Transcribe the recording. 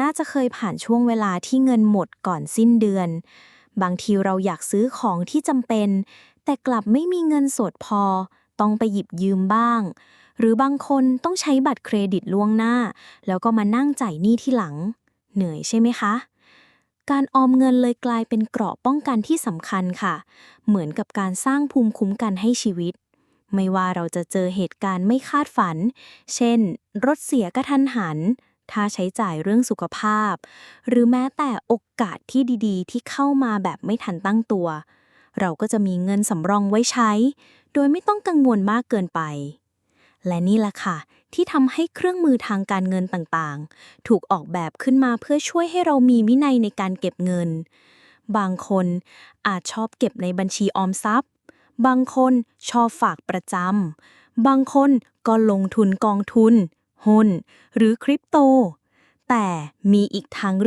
น่าจะเคยผ่านช่วงเวลาที่เงินหมดก่อนสิ้นเดือน บางทีเราอยากซื้อของที่จำเป็น แต่กลับไม่มีเงินสดพอ ต้องไปหยิบยืมบ้าง หรือบางคนต้องใช้บัตรเครดิตล่วงหน้า แล้วก็มานั่งจ่ายหนี้ที่หลัง เหนื่อยใช่ไหมคะ การออมเงินเลยกลายเป็นเกราะป้องกันที่สำคัญค่ะ เหมือนกับการสร้างภูมิคุ้มกันให้ชีวิตไม่ว่าเราจะเจอเหตุการณ์ไม่คาดฝัน เช่น รถเสียกระทันหัน ถ้าใช้จ่ายเรื่องสุขภาพ หรือแม้แต่โอกาสที่ดีๆ ที่เข้ามาแบบไม่ทันตั้งตัว เราก็จะมีเงินสำรองไว้ใช้ โดยไม่ต้องกังวลมากเกินไป และนี่แหละค่ะ ที่ทำให้เครื่องมือทางการเงินต่างๆ ถูกออกแบบขึ้นมาเพื่อช่วยให้เรามีวินัยในการเก็บเงิน บางคนอาจชอบเก็บในบัญชีออมทรัพย์ บางคนชอบฝากประจำบางคนก็ลงทุนกองทุน หุ้น หรือคริปโต แต่มีอีกทาง